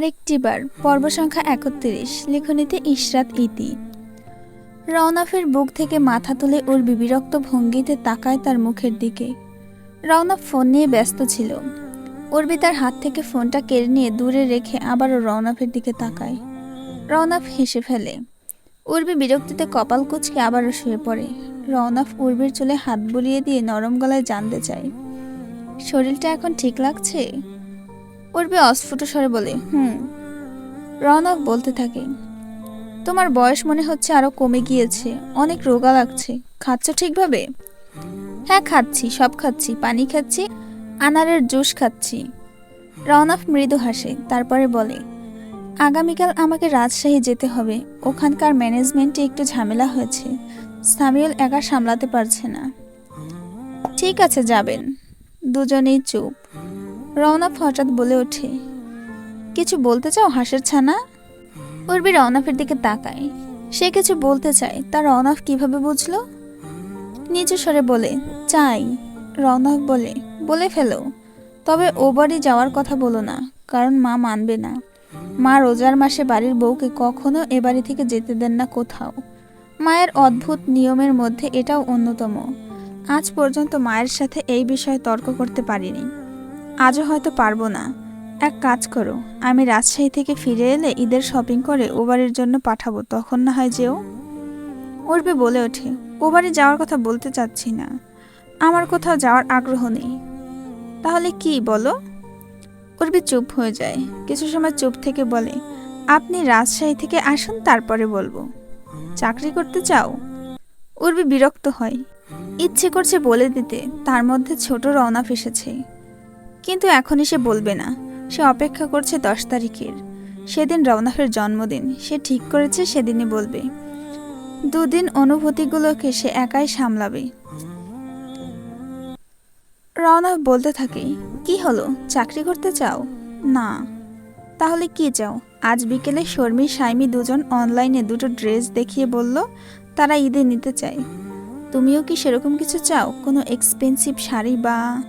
আরেকটি বার পর্ব সংখ্যা একত্রিশ, লেখনীতে ইশরাত ইতি। রওনাফের বুক থেকে মাথা তুলে ওর বিবিরক্ত ভঙ্গিতে তাকায় তার মুখের দিকে। রওনাফ ফোন নিয়ে ব্যস্ত ছিল। উর্বি তার হাত থেকে ফোনটা কেড়ে নিয়ে দূরে রেখে আবারও রওনাফের দিকে তাকায়। রওনাফ হেসে ফেলে। উর্বি বিরক্তিতে কপাল কুচকে আবারও শুয়ে পড়ে। রওনাফ উর্বির চুলে হাত বুলিয়ে দিয়ে নরম গলায় জানতে চায়, শরীরটা এখন ঠিক লাগছে? উর্বি অস্ফুট স্বরে বলে, হুম। রওনাফ বলতে থাকে, তোমার বয়স মনে হচ্ছে আরও কমে গিয়েছে, অনেক রোগা লাগছে, খাচ্ছ ঠিকভাবে? হ্যাঁ খাচ্ছি, সব খাচ্ছি, পানি খাচ্ছি, আনারের জুস খাচ্ছি। রওনাফ মৃদু হাসে, তারপরে বলে, আগামীকাল আমাকে রাজশাহী যেতে হবে, ওখানকার ম্যানেজমেন্টে একটু ঝামেলা হয়েছে, সামিউল একা সামলাতে পারছে না। ঠিক আছে, যাবেন। দুজনেই চুপ। রওনাফ হঠাৎ বলে ওঠে, কিছু বলতে চাও হাঁসের ছানা? উর্বি রওনাফের দিকে তাকায়। সে কিছু বলতে চায়, তা রওনাফ কীভাবে বুঝলো? নিচু স্বরে বলে, চাই। রওনাফ বলে বলে ফেলো। তবে ও বাড়ি যাওয়ার কথা বলো না, কারণ মা মানবে না। মা রোজার মাসে বাড়ির বউকে কখনো এ বাড়ি থেকে যেতে দেন না কোথাও। মায়ের অদ্ভুত নিয়মের মধ্যে এটাও অন্যতম। আজ পর্যন্ত মায়ের সাথে এই বিষয়ে তর্ক করতে পারিনি। আজও হয়তো পারব না। এক কাজ করো, আমি রাজশাহী থেকে ফিরে এলে ঈদের শপিং করে ওবারের জন্য পাঠাবো, তখন না হয় যেও। উর্বি বলে ওঠে, ওবারে যাওয়ার কথা বলতে চাচ্ছি না। আমার কোথাও যাওয়ার আগ্রহ নেই। তাহলে কি বলো? উর্বি চুপ হয়ে যায়, কিছু সময় চুপ থেকে বলে, আপনি রাজশাহী থেকে আসুন, তারপরে বলব। চাকরি করতে চাও? উর্বি বিরক্ত হয়। ইচ্ছে করছে বলে দিতে, তার মধ্যে ছোট রওনা ফেসেছে কিন্তু এখনই সে বলবে না। সে অপেক্ষা করছে দশ তারিখের। সেদিন রওনাফের জন্মদিন। সে ঠিক করেছে, সেদিনই বলবে। দুদিন অনুভূতিগুলোকে সে একাই সামলাবে। রওনা বলতে থাকে, কি হলো? চাকরি করতে চাও? না। তাহলে কি চাও? আজ বিকেলে শর্মী সাইমি দুজন অনলাইনে দুটো ড্রেস দেখিয়ে বলল, তারা ঈদে নিতে চায়। তুমিও কি সেরকম কিছু চাও? কোনো এক্সপেন্সিভ শাড়ি বা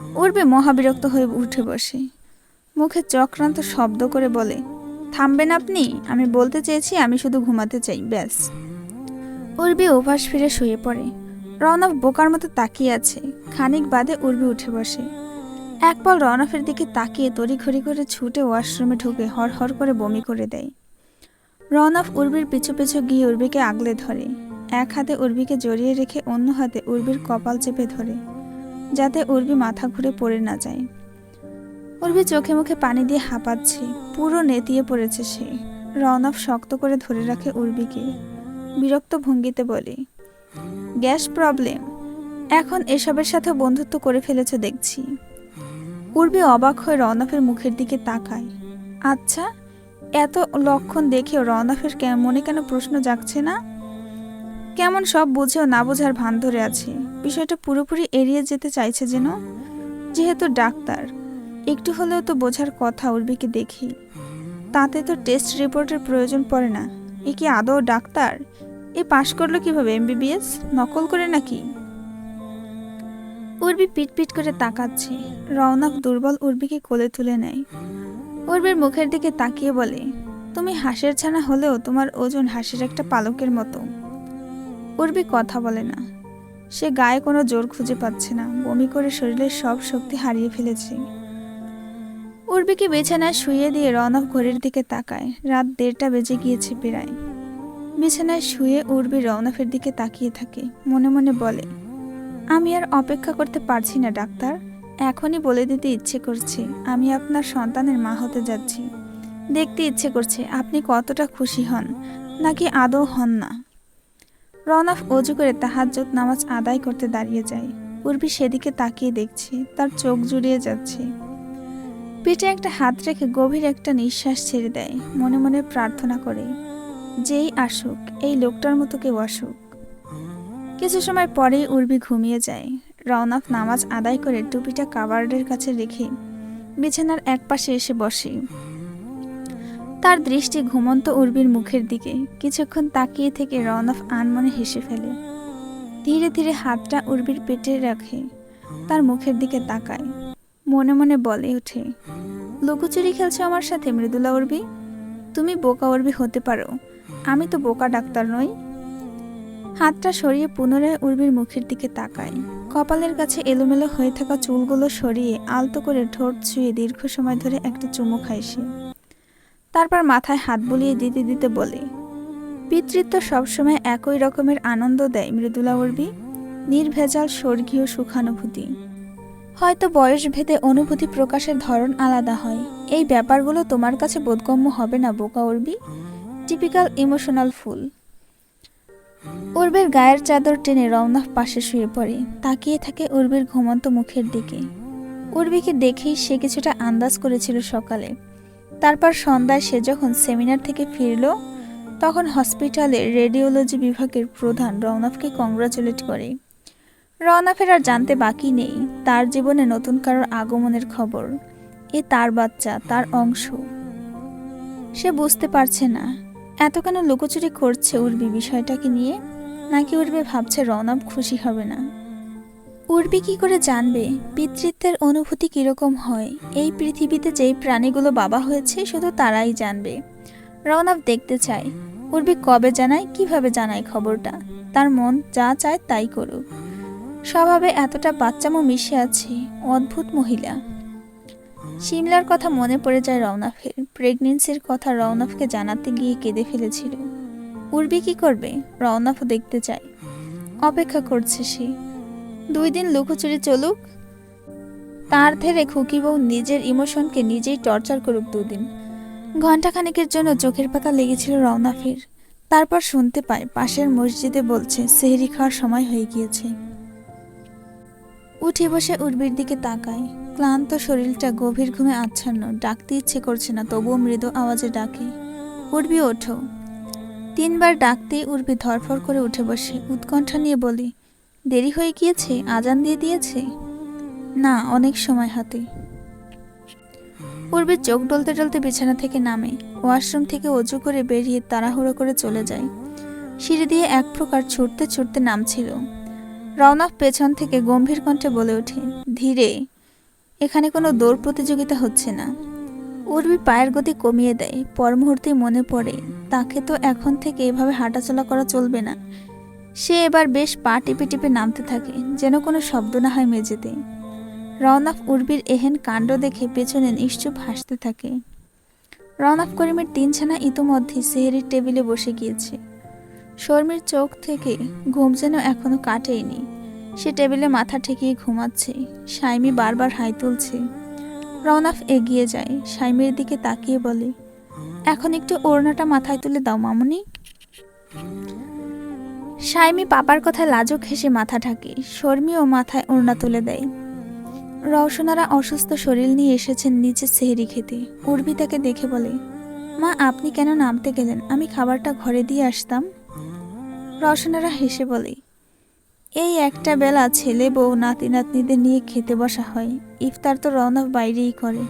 উর্বে মহাবিরক্ত হয়ে উঠে বসে। মুখে চক্রান্ত শব্দ করে বলে, থামবেন আপনি? আমি বলতে চেয়েছি, আমি শুধু ঘুমাতে চাই, ব্যাস। উর্বি ওভাস ফিরে শুয়ে পড়ে। রওনক বোকার মতো তাকিয়ে আছে। খানিক বাদে উর্বি উঠে বসে। এক পল রওনফের দিকে তাকিয়ে তড়িঘড়ি করে ছুটে ওয়াশরুমে ঢুকে হর হর করে বমি করে দেয়। রওনফ উর্বির পিছু পিছু গিয়ে উর্বিকে আগলে ধরে। এক হাতে উর্বিকে জড়িয়ে রেখে অন্য হাতে উর্বির কপাল চেপে ধরে। যাতে উর্বি মাথা ঘুরে পড়ে না যায়। উর্বি চোখে মুখে পানি দিয়ে হাঁপাচ্ছে, পুরো নেতিয়ে পড়েছে সে। রওনফ শক্ত করে ধরে রাখে উর্বিকে। বিরক্ত ভঙ্গিতে বলে, গ্যাস প্রবলেম। এখন এসবের সাথে বন্ধুত্ব করে ফেলেছ দেখছি। উর্বি অবাক হয়ে রওনফের মুখের দিকে তাকায়। আচ্ছা এত লক্ষণ দেখেও রওনফের কে- মনে কেন প্রশ্ন জাগছে না? কেমন সব বুঝেও না বোঝার ভান ধরে আছে। বিষয়টা পুরোপুরি এড়িয়ে যেতে চাইছে যেন। যেহেতু ডাক্তার, একটু হলেও তো বোঝার কথা উর্বিকে দেখি। তাতে তো টেস্ট রিপোর্টের প্রয়োজন পড়ে না। এ কি আদৌ ডাক্তার? এ পাশ করল কীভাবে, এমবিবিএস? নকল করে নাকি? উর্বি পিটপিট করে তাকাচ্ছে। রওনাক দুর্বল উর্বিকে কোলে তুলে নেয়। উর্বির মুখের দিকে তাকিয়ে বলে, তুমি হাঁসের ছানা হলেও তোমার ওজন হাঁসের একটা পালকের মতো। উর্বি কথা বলে না। সে গায়ে কোনো জোর খুঁজে পাচ্ছে না। বমি করে শরীরের সব শক্তি হারিয়ে ফেলেছে। উর্বিকে বিছানায় শুয়ে দিয়ে রনব ঘড়ির দিকে তাকায়। রাত দেড়টা বেজে গিয়েছে প্রায়। বিছানায় শুয়ে উর্বি রওনাফের দিকে তাকিয়ে থাকে। মনে মনে বলে, আমি আর অপেক্ষা করতে পারছি না, ডাক্তার। এখনই বলে দিতে ইচ্ছে করছে। আমি আপনার সন্তানের মা হতে যাচ্ছি। দেখতে ইচ্ছে করছে আপনি কতটা খুশি হন, নাকি আদৌ হন না। রওনাফ অজু করে তাহাজ্জুদ নামাজ আদায় করতে দাঁড়িয়ে যায়। উর্বি সেদিকে তাকিয়ে দেখছে, তার চোখ জুড়িয়ে যাচ্ছে। পিঠে একটা হাত রেখে গভীর একটা নিঃশ্বাস ছেড়ে দেয়, মনে মনে প্রার্থনা করে, যেই আসুক, এই লোকটার মতো কেউ আসুক। কিছু সময় পরেই উর্বি ঘুমিয়ে যায়। রওনাফ নামাজ আদায় করে টুপিটা কাবার্ডের কাছে রেখে বিছানার এক পাশে এসে বসে। তার দৃষ্টি ঘুমন্ত উর্বির মুখের দিকে, কিছুক্ষণ তাকিয়ে থেকে রওনাফ আনমনে হেসে ফেলে। ধীরে ধীরে হাতটা উর্বির পেটে রাখে, তার মুখের দিকে তাকায়। মনে মনে বলে ওঠে, লুকোচুরি খেলছো আমার সাথে, মৃদুলা উর্বি? তুমি বোকা উর্বি হতে পারো, আমি তো বোকা ডাক্তার নই। হাতটা সরিয়ে পুনরায় উর্বির মুখের দিকে তাকায়। কপালের কাছে এলোমেলো হয়ে থাকা চুলগুলো সরিয়ে আলতো করে ঠোঁট ছুঁয়ে দীর্ঘ সময় ধরে একটা চুমু খায় সে। তারপর মাথায় হাত বুলিয়ে দিতে দিতে বলে, পিতৃত্ব সবসময় একই রকমের আনন্দ দেয়, মৃদুলা উর্বি। নির্ভেজাল, স্বর্গীয় সুখানুভূতি। হয়তো বয়স ভেদে অনুভূতি প্রকাশের ধরন আলাদা হয়। এই ব্যাপারগুলো তোমার কাছে বোধগম্য হবে না, বোকা উর্বি। Typical emotional fool. উর্বের গায়ের চাদর টেনে রওনা পাশে শুয়ে পড়ে। তাকিয়ে থাকে উর্বির ঘুমন্ত মুখের দিকে। উর্বিকে দেখেই সে কিছুটা আন্দাজ করেছিল সকালে। তারপর সন্ধ্যায় সে যখন সেমিনার থেকে ফিরল, তখন হসপিটালে রেডিওলজি বিভাগের প্রধান রওনাফকে কংগ্রাচুলেট করে। রওনাফের আর জানতে বাকি নেই, তার জীবনে নতুন কারোর আগমনের খবর। এ তার বাচ্চা, তার অংশ। সে বুঝতে পারছে না, এত কেন লুকোচুরি করছে উর্বি বিষয়টাকে নিয়ে? নাকি উর্বি ভাবছে রওনাফ খুশি হবে না? উর্বি কি করে জানবে পিতৃত্বের অনুভূতি কীরকম হয়? এই পৃথিবীতে যেই প্রাণীগুলো বাবা হয়েছে, শুধু তারাই জানবে। রওনাফ দেখতে চায়, উর্বি কবে জানায়, কীভাবে জানায় খবরটা? তার মন যা চায় তাই করুক। স্বভাবে এতটা বাচ্চামো মিশে আছে, অদ্ভুত মহিলা। সিমলার কথা মনে পড়ে যায় রওনাফের প্রেগনেন্সির কথা রওনাফকে জানাতে গিয়ে কেঁদে ফেলেছিল। উর্বি কি করবে? রওনাফও দেখতে চায়। অপেক্ষা করছে সে। দুই দিন লুকোচুরি চলুক। তার ধেরে খুকি বউ নিজের ইমোশনকে নিজেই টর্চার করুক দুদিন। ঘণ্টাখানেকের জন্য চোখের পাতা লেগেছিল রওনাফের। তারপর শুনতে পায়, পাশের মসজিদে বলছে, সেহরি খাওয়ার সময় হয়ে গিয়েছে। উঠে বসে উর্বির দিকে তাকায়। ক্লান্ত শরীরটা গভীর ঘুমে আচ্ছন্ন। ডাকতে ইচ্ছে করছে না, তবুও মৃদু আওয়াজে ডাকে। উর্বি, ওঠো। তিনবার ডাকতেই উর্বি ধরফর করে উঠে বসে। উৎকণ্ঠা নিয়ে বলি দেরি হয়ে গিয়েছে, আজান দিয়ে দিয়েছে? না, অনেক সময় হাতে। উর্বি চোখ ডলতে ডলতে বিছানা থেকে নামে। ওয়াশরুম থেকে অজু করে বেরিয়ে তাড়াহুড়ো করে চলে যায়। সিঁড়ি দিয়ে এক প্রকার ছুটতে ছুটতে নামছিল। রওনাফ পেছন থেকে গম্ভীর কণ্ঠে বলে ওঠে, ধীরে, এখানে কোনো দৌড় প্রতিযোগিতা হচ্ছে না। উর্বি পায়ের গতি কমিয়ে দেয়। পর মুহূর্তেই মনে পড়ে, তাকে তো এখন থেকে এভাবে হাঁটাচলা করা চলবে না। সে এবার বেশ পা টিপে টিপে নামতে থাকে, যেন কোনো শব্দ না হয় মেঝেতে। রওনাফ উর্বির এহেন কাণ্ড দেখে পেছনে নিশ্চুপ হাসতে থাকে। রওনাফ করিমের তিন ছানা ইতোমধ্যে সেহেরির টেবিলে বসে গিয়েছে। শর্মির চোখ থেকে ঘুম যেন এখনও কাটেনি সে টেবিলে মাথা ঠেকিয়ে ঘুমাচ্ছে সাইমি বারবার হাই তুলছে। রওনাফ এগিয়ে যায় সাইমির দিকে তাকিয়ে বলে, এখন একটু ওড়নাটা মাথায় তুলে দাও, মামুনি। সাইমি পাপার কথায় লাজুক হেসে মাথা ঢাকে, শর্মিও মাথায় ওড়না তুলে দেয়। রওশনারা অসুস্থ শরীর নিয়ে এসেছেন নিচে সেহেরি খেতে। উর্বি তাকে দেখে বলে, মা, আপনি কেন নামতে গেলেন? আমি খাবারটা ঘরে দিয়ে আসতাম। রওশনারা হেসে বলে, এই একটা বেলা ছেলে বউ নাতি নাতনিদের নিয়ে খেতে বসা হয়। ইফতার তো রওনা বাইরেই করে।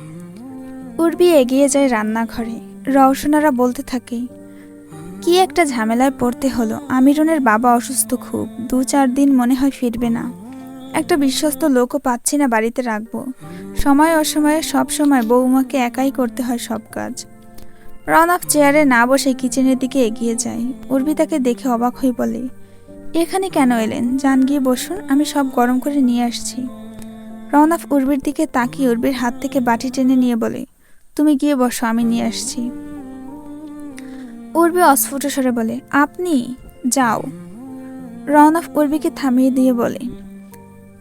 উর্বি এগিয়ে যায় রান্নাঘরে। রওশনারা বলতে থাকে কি একটা ঝামেলায় পড়তে হলো। আমিরনের বাবা অসুস্থ খুব। দু চার দিন মনে হয় ফিরবে না। একটা বিশ্বস্ত লোকও পাচ্ছি না বাড়িতে রাখব। সময় অসময়ে, সব সময় বৌমাকে একাই করতে হয় সব কাজ। রনফ চেয়ারে না বসে কিচেনের দিকে এগিয়ে যায়। উর্বি তাকে দেখে অবাক হয়ে বলে, এখানে কেন এলেন? যান গিয়ে বসুন, আমি সব গরম করে নিয়ে আসছি। রওনাফ উর্বির দিকে তাকিয়ে উর্বির হাত থেকে বাটি টেনে নিয়ে বলে, তুমি গিয়ে বসো, আমি নিয়ে আসছি। উর্বি অস্ফুট স্বরে বলে, আপনি যাও। রওনাফ উর্বিকে থামিয়ে দিয়ে বলে,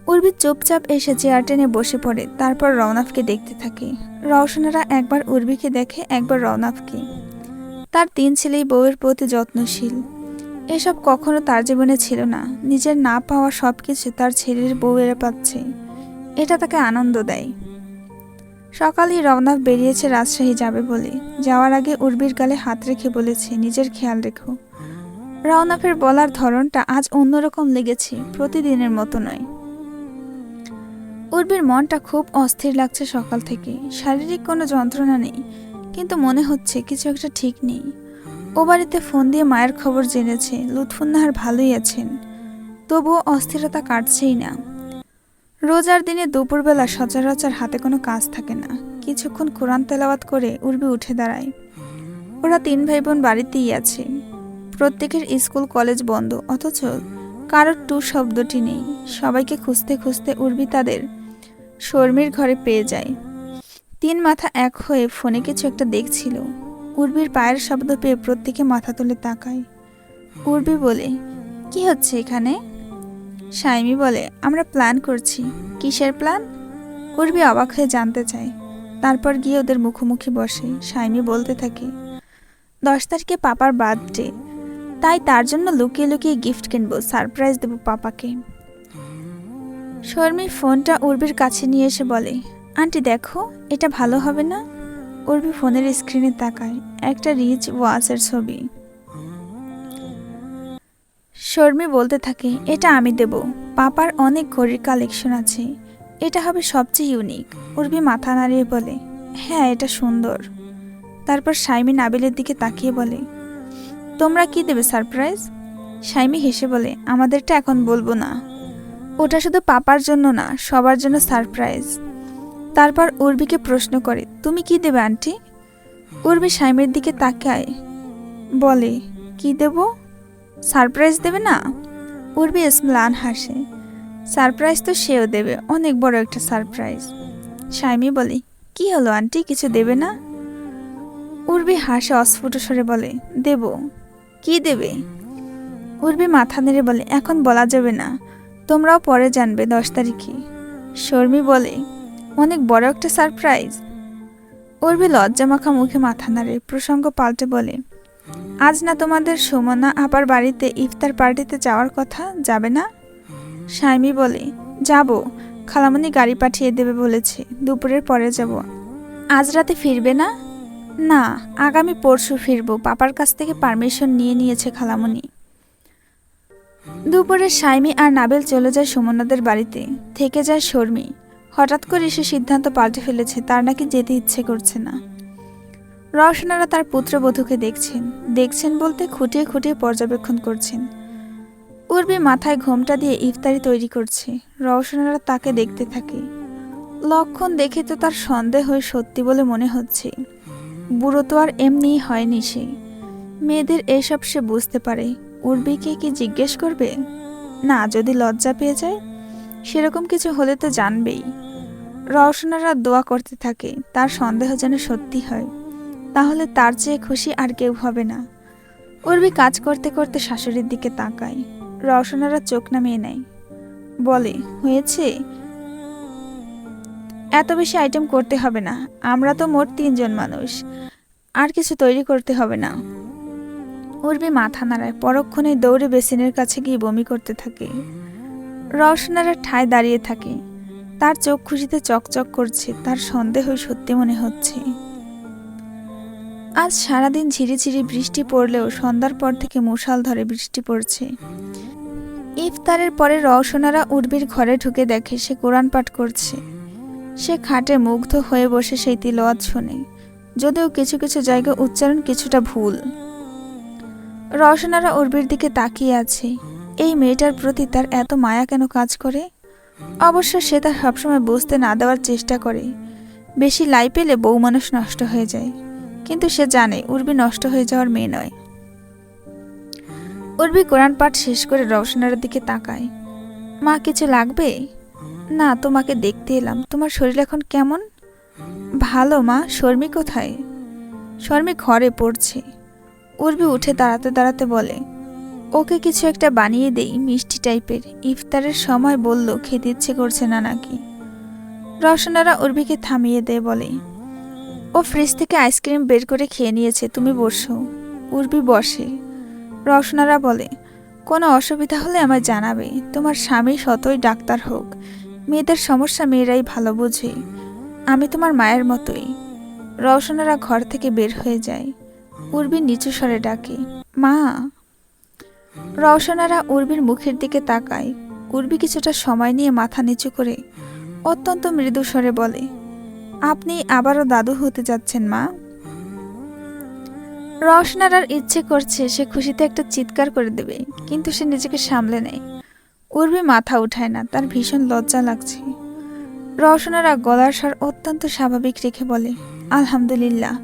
উর্বি চুপচাপ এসে চেয়ার টেনে বসে পড়ে, তারপর রওনাফকে দেখতে থাকে। রওশনারা একবার উর্বিকে দেখে, একবার রওনাফকে। তার তিন ছেলেই বউয়ের প্রতি যত্নশীল। এসব কখনো তার জীবনে ছিল না। নিজের না পাওয়া সব কিছু তার ছেলের বউয়েরা পাচ্ছে। এটা তাকে আনন্দ দেয়। সকালেই রওনাফ বেরিয়েছে রাজশাহী যাবে বলে। যাওয়ার আগে উর্বির গালে হাত রেখে বলেছে, নিজের খেয়াল রেখো। রওনাফের বলার ধরনটা আজ অন্যরকম লেগেছে, প্রতিদিনের মতো নয়। উর্বির মনটা খুব অস্থির লাগছে সকাল থেকে। শারীরিক কোনো যন্ত্রণা নেই, কিন্তু মনে হচ্ছে কিছু একটা ঠিক নেই। ও বাড়িতে ফোন দিয়ে মায়ের খবর জেনেছে, লুৎফুন্নাহার ভালোই আছেন। তবুও অস্থিরতা কাটছেই না। রোজার দিনে দুপুরবেলা সচরাচর হাতে কোনো কাজ থাকে না। কিছুক্ষণ কোরআন তেলাওয়াত করে উর্বি উঠে দাঁড়ায়। ওরা তিন ভাই বোন বাড়িতেই আছে। প্রত্যেকের স্কুল, কলেজ বন্ধ, অথচ কারোর টু শব্দটি নেই। সবাইকে খুঁজতে খুঁজতে উর্বি তাদের শর্মির ঘরে পেয়ে যায়। তিন মাথা এক হয়ে ফোনে কিছু একটা দেখছিল। উর্বির পায়ের শব্দ পেয়ে প্রত্যেকে মাথা তুলে তাকায়। উর্বি বলে, কি হচ্ছে এখানে? সাইমি বলে, আমরা প্ল্যান করছি। কিসের প্ল্যান? উর্বি অবাক হয়ে জানতে চায়। তারপর গিয়ে ওদের মুখোমুখি বসে। সাইমি বলতে থাকে, দশ তারিখে পাপার বার্থডে। তাই তার জন্য লুকিয়ে লুকিয়ে গিফট কিনবো, সারপ্রাইজ দেবো পাপাকে। শর্মি ফোনটা উর্বির কাছে নিয়ে এসে বলে, আন্টি, দেখো, এটা ভালো হবে না? উর্বি ফোনের স্ক্রিনে তাকায়। একটা রিচ ওয়াচের ছবি। শর্মি বলতে থাকে, এটা আমি দেব। পাপার অনেক ঘড়ির কালেকশন আছে। এটা হবে সবচেয়ে ইউনিক উর্বি মাথা নাড়িয়ে বলে হ্যাঁ এটা সুন্দর। তারপর সাইমি নাবিলের দিকে তাকিয়ে বলে, তোমরা কি দেবে সারপ্রাইজ সাইমি হেসে বলে, আমাদেরটা এখন বলব না। ওটা শুধু পাপার জন্য না, সবার জন্য সারপ্রাইজ তারপর উর্বিকে প্রশ্ন করে, তুমি কি দেবে, আন্টি? উর্বি সাইমের দিকে তাকায় বলে, কি দেব? সারপ্রাইজ দেবে না? উর্বি ইসমালান হাসে। সারপ্রাইজ তো সেও দেবে, অনেক বড় একটা সারপ্রাইজ। সাইমি বলে, কি হলো আন্টি, কিছু দেবে না? উর্বি হাসে অস্ফুট স্বরে বলে, দেব। কি দেবে? উর্বি মাথা নেড়ে বলে, এখন বলা যাবে না। তোমরাও পরে জানবে দশ তারিখে। শর্মি বলে, অনেক বড় একটা সারপ্রাইজ? উর্বি লজ্জামাখা মুখে মাথা নাড়ে, প্রসঙ্গ পাল্টে বলে আজ না তোমাদের সুমনা আপার বাড়িতে ইফতার পার্টিতে যাওয়ার কথা যাবে না? সাইমি বলে, যাব। খালামণি গাড়ি পাঠিয়ে দেবে বলেছে। দুপুরের পরে যাব। আজ রাতে ফিরবে না? না, আগামী পরশু ফিরবো। পাপার কাছ থেকে পারমিশন নিয়ে নিয়েছে খালামণি দুপুরে সাইমি আর নাবেল চলে যায় সুমনাদের বাড়িতে। থেকে যায় শর্মি। হঠাৎ করে সে সিদ্ধান্ত পাল্টে ফেলেছে। তার নাকি যেতে ইচ্ছে করছে না। রওশনারা তার পুত্রবধূকে দেখছেন। দেখছেন বলতে খুঁটিয়ে খুঁটিয়ে পর্যবেক্ষণ করছেন। উর্বি মাথায় ঘোমটা দিয়ে ইফতারি তৈরি করছে। রওশনারা তাকে দেখতে থাকে। লক্ষণ দেখে তো তার সন্দেহ হয়ে সত্যি বলে মনে হচ্ছে। বুড়ো তো আর এমনিই হয়নি সে। মেয়েদের এসব সে বুঝতে পারে। উর্বিকে কি জিজ্ঞেস করবে? না, যদি লজ্জা পেয়ে যায়? সেরকম কিছু হলে তো জানবেই। রওশনারা দোয়া করতে থাকে। তার সন্দেহ যেন সত্যি হয়। তাহলে তার চেয়ে খুশি আর কেউ হবে না। উর্বি কাজ করতে করতে শাশুড়ির দিকে তাকায়। রওশনারা চোখ নামিয়ে নেয়। বলে, হয়েছে? এত বেশি আইটেম করতে হবে না। আমরা তো মোট তিনজন মানুষ। আর কিছু তৈরি করতে হবে না। উর্বি মাথা নাড়ায় পরক্ষণে দৌড়ে বেসিনের কাছে গিয়ে বমি করতে থাকে। রওশনারা ঠায় দাঁড়িয়ে থাকে। তার চোখ খুশিতে চকচক করছে, তার সন্দেহ সত্যি মনে হচ্ছে। আজ সারাদিন ঝিরিঝিরি বৃষ্টি পড়লেও সন্ধ্যার পর থেকে মশাল ধরে বৃষ্টি পড়ছে। ইফতারের পরে রওশনারা উর্বির ঘরে ঢুকে দেখে সে কোরআন পাঠ করছে। সে খাটে মুগ্ধ হয়ে বসে সেই তিলওয়াত শোনে। যদিও কিছু কিছু জায়গা উচ্চারণ কিছুটা ভুল। রওশনারা উর্বির দিকে তাকিয়ে আছে। এই মেয়েটার প্রতি তার এত মায়া কেন কাজ করে? অবশ্য সে তার সবসময় বুঝতে না দেওয়ার চেষ্টা করে। বেশি লাই পেলে বউ মানুষ নষ্ট হয়ে যায়। কিন্তু সে জানে উর্বি নষ্ট হয়ে যাওয়ার মেয়ে নয়। উর্বি কোরআন পাঠ শেষ করে রওশনার দিকে তাকায়। মা, কিছু লাগবে? না, তোমাকে দেখতে এলাম। তোমার শরীর এখন কেমন? ভালো, মা। শর্মি কোথায়? শর্মি ঘরে পড়ছে। উর্বি উঠে দাঁড়াতে দাঁড়াতে বলে, ওকে কিছু একটা বানিয়ে দেই, মিষ্টি টাইপের। ইফতারের সময় বলল, খেতে ইচ্ছে করছে না নাকি? রওশনারা উর্বিকে থামিয়ে দেয় বলে ও ফ্রিজ থেকে আইসক্রিম বের করে খেয়ে নিয়েছে, তুমি বসো। উর্বি বসে। রওশনারা বলে, কোনো অসুবিধা হলে আমায় জানাবে। তোমার স্বামী শতই ডাক্তার হোক। মেয়েদের সমস্যা মেয়েরাই ভালো বোঝে। আমি তোমার মায়ের মতোই। রওশনারা ঘর থেকে বের হয়ে যায়। উর্বি নিচু স্বরে ডাকে, মা! রওশনারা উর্বির মুখের দিকে তাকায়। উর্বি কিছুটা সময় নিয়ে মাথা নিচু করে অত্যন্ত মৃদু স্বরে বলে আপনি আবারও দাদু হতে যাচ্ছেন, মা। রওশনারার ইচ্ছে করছে সে খুশিতে একটা চিৎকার করে দেবে, কিন্তু সে নিজেকে সামলে নেয়। উর্বি মাথা উঠায় না, তার ভীষণ লজ্জা লাগছে। রওশনারা গলার স্বর অত্যন্ত স্বাভাবিক রেখে বলে, আলহামদুলিল্লাহ।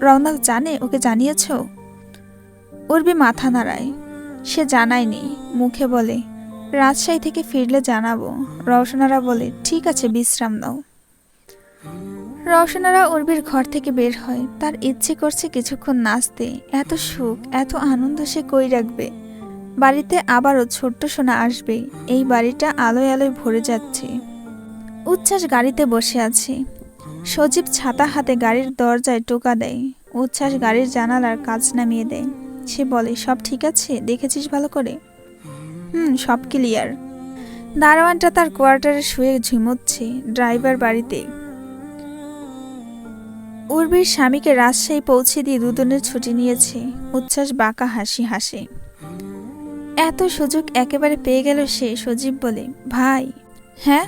রওনাক জানে, ওকে জানিয়েছ? উর্বি মাথা নাড়ায়। সে জানায়নি, মুখে বলে, রাজশাহী থেকে ফিরলে জানাব। রওশনারা বলে, ঠিক আছে, বিশ্রাম নাও। রওশনারা উর্বির ঘর থেকে বের হয়। তার ইচ্ছে করছে কিছুক্ষণ নাচতে। এত সুখ, এত আনন্দ সে কই রাখবে? বাড়িতে আবারও ছোট্ট সোনা আসবে। এই বাড়িটা আলোয় আলোয় ভরে যাচ্ছে। উচ্ছ্বাস গাড়িতে বসে আছে। সজীব ছাতা হাতে গাড়ির দরজায় টোকা দেয়। উচ্ছ্বাস গাড়ির জানালার কাজ নামিয়ে দেয়। সে বলে, সব ঠিক আছে? দেখেছিস ভালো করে? হুম, সব ক্লিয়ার। দারোয়ানটা তার কোয়ার্টারে শুয়ে ঝিমোচ্ছে। ড্রাইভার বাড়িতে উর্বির স্বামীকে রাজশাহী পৌঁছে দিয়ে দুদিনের ছুটি নিয়েছে। উচ্ছ্বাস, বাঁকা হাসি, হাসে। এত সুযোগ একেবারে পেয়ে গেল সে সজীব বলে, ভাই হ্যাঁ?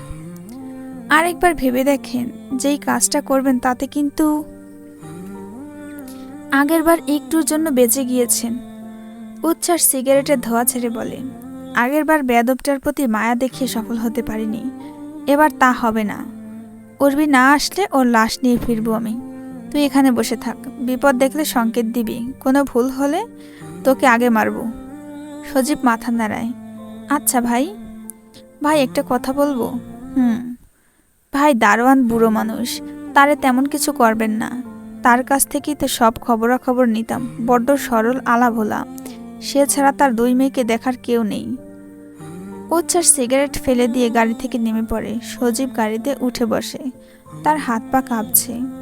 আরেকবার ভেবে দেখেন, যেই কাজটা করবেন তাতে কিন্তু আগেরবার একটুর জন্য বেঁচে গিয়েছেন। উচ্ছ্বাস সিগারেটের ধোয়া ছেড়ে বলে, আগেরবার বেদবটার প্রতি মায়া দেখিয়ে সফল হতে পারিনি। এবার তা হবে না। উর্বি না আসলে ওর লাশ নিয়ে ফিরবো আমি। তুই এখানে বসে থাক। বিপদ দেখলে সংকেত দিবি। কোনো ভুল হলে তোকে আগে মারবো। সজীব মাথা নাড়ায়। আচ্ছা ভাই। ভাই, একটা কথা বলব? হুম। ভাই, দারোয়ান বুড়ো মানুষ। তারে তেমন কিছু করবেন না। তার কাছ থেকেই তো সব খবরাখবর নিতাম। বড্ড সরল আলা ভোলা সে ছাড়া তার দুই মেয়েকে দেখার কেউ নেই। উচ্ছ্বাস সিগারেট ফেলে দিয়ে গাড়ি থেকে নেমে পড়ে। সজীব গাড়িতে উঠে বসে। তার হাত পা কাঁপছে।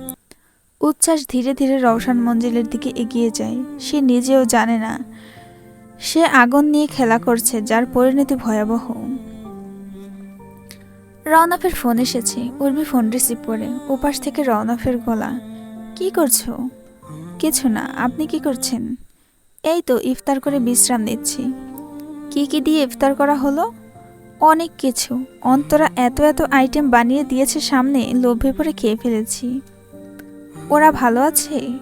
উচ্ছ্বাস ধীরে ধীরে রওশন মঞ্জিলের দিকে এগিয়ে যায়। সে নিজেও জানে না। সে আগুন নিয়ে খেলা করছে, যার পরিণতি ভয়াবহ। রওনাফের ফোন এসেছে। উর্মি ফোন রিসিভ করে। ওপাশ থেকে রওনাফের গলা, কি করছ? কিছু না। আপনি কি করছেন? এই তো, ইফতার করে বিশ্রাম নিচ্ছি। কি কি দিয়ে ইফতার করা হলো? অনেক কিছু। অন্তরা এত এত আইটেম বানিয়ে দিয়েছে সামনে, লোভে পড়ে খেয়ে ফেলেছি। ওরা ভালো আছে?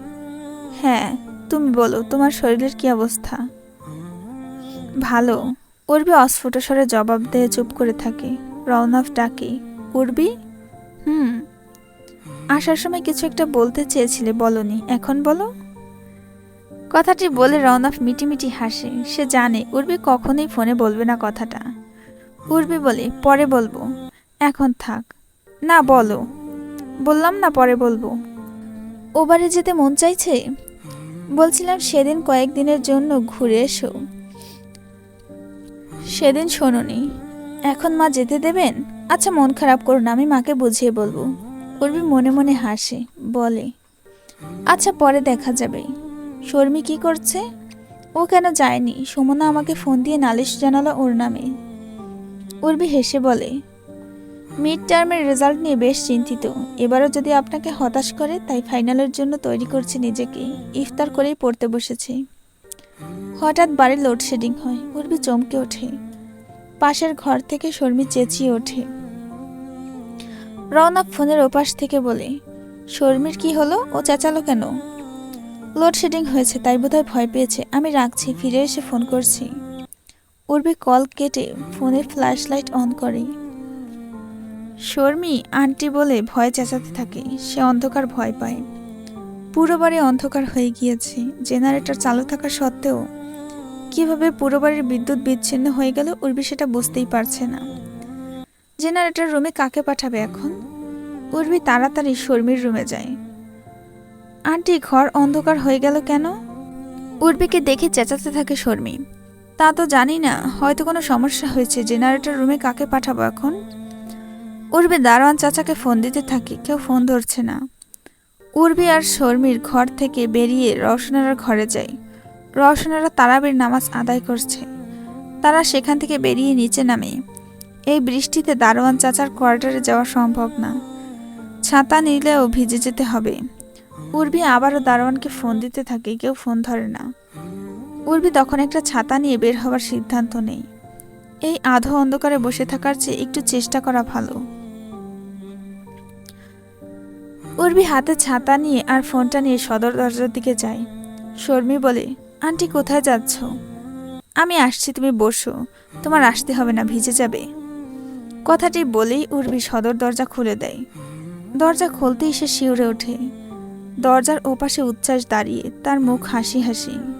হ্যাঁ তুমি বলো, তোমার শরীরের কি অবস্থা? ভালো। উর্বি অস্ফুট স্বরে জবাব দিয়ে চুপ করে থাকে। রওনাফ ডাকে, উর্বি? হুম। আসার সময় কিছু একটা বলতে চেয়েছিলে, বলনি। এখন বলো? কথাটি বলে রওনাফ মিটিমিটি হাসে। সে জানে, উর্বি কখনোই ফোনে বলবে না কথাটা। উর্বি বলে, পরে বলব। এখন থাক। না, বলো। বললাম না, পরে বলব। ও বাড়ি যেতে মন চাইছে? বলছিলাম, সেদিন কয়েকদিনের জন্য ঘুরে এসো। সেদিন শোনোনি। এখন মা যেতে দেবেন? আচ্ছা মন খারাপ করুন আমি মাকে বুঝিয়ে বলব। উর্বি মনে মনে হাসে, বলে আচ্ছা পরে দেখা যাবে। শর্মি কি করছে? ও কেন যায়নি? সুমনা আমাকে ফোন দিয়ে নালিশ জানালো ওর নামে। উর্বি হেসে বলে মিড টার্মের রেজাল্ট নিয়ে বেশ চিন্তিত। এবারও যদি আপনাকে হতাশ করে, তাই ফাইনালের জন্য তৈরি করছে নিজেকে। ইফতার করেই পড়তে বসেছে। হঠাৎ বাড়ির লোডশেডিং হয়। উর্বি চমকে ওঠে। পাশের ঘর থেকে শর্মি চেঁচিয়ে ওঠে। রওনাক ফোনের ওপাশ থেকে বলে, শর্মির কি হলো? ও চেঁচালো কেন? লোডশেডিং হয়েছে, তাই বোধহয় ভয় পেয়েছে। আমি রাখছি ফিরে এসে ফোন করছি। উর্বি কল কেটে ফোনে ফ্ল্যাশ লাইট অন করে। শর্মি আন্টি বলে ভয় চেঁচাতে থাকে। সে অন্ধকার ভয় পায়। পুরো বাড়ি অন্ধকার হয়ে গিয়েছে। জেনারেটর চালু থাকা সত্ত্বেও কীভাবে পুরো বাড়ির বিদ্যুৎ বিচ্ছিন্ন হয়ে গেল উর্বি সেটা বুঝতেই পারছে না। জেনারেটর রুমে কাকে পাঠাবে এখন? উর্বি তাড়াতাড়ি শর্মির রুমে যায়। আন্টি, ঘর অন্ধকার হয়ে গেল কেন? উর্বিকে দেখে চেঁচাতে থাকে শর্মি। তা তো জানি না, হয়তো কোনো সমস্যা হয়েছে। জেনারেটর রুমে কাকে পাঠাবো এখন? উর্বি দারোয়ান চাচাকে ফোন দিতে থাকে, কেউ ফোন ধরছে না। উর্বি আর শর্মির ঘর থেকে বেরিয়ে রওশনারার ঘরে যায়। রওশনারা তারাবির নামাজ আদায় করছে। তারা সেখান থেকে বেরিয়ে নিচে নামে। এই বৃষ্টিতে দারোয়ান চাচার কোয়ার্টারে যাওয়া সম্ভব না। ছাতা নিলেও ভিজে যেতে হবে। উর্বি আবারও দারোয়ানকে ফোন দিতে থাকে, কেউ ফোন ধরে না। উর্বি তখন একটা ছাতা নিয়ে বের হওয়ার সিদ্ধান্ত নেই এই আধো অন্ধকারে বসে থাকার চেয়ে একটু চেষ্টা করা ভালো। উর্বি হাতে ছাতা নিয়ে আর ফোনটা নিয়ে সদর দরজার দিকে যায়। শর্মি বলে, আন্টি, কোথায় যাচ্ছ? আমি আসছি, তুমি বসো। তোমার আসতে হবে না, ভিজে যাবে। কথাটি বলেই উর্বি সদর দরজা খুলে দেয়। দরজা খুলতেই সে শিউরে ওঠে। দরজার ওপাশে উচ্ছ্বাস দাঁড়িয়ে তার মুখ হাসি হাসি।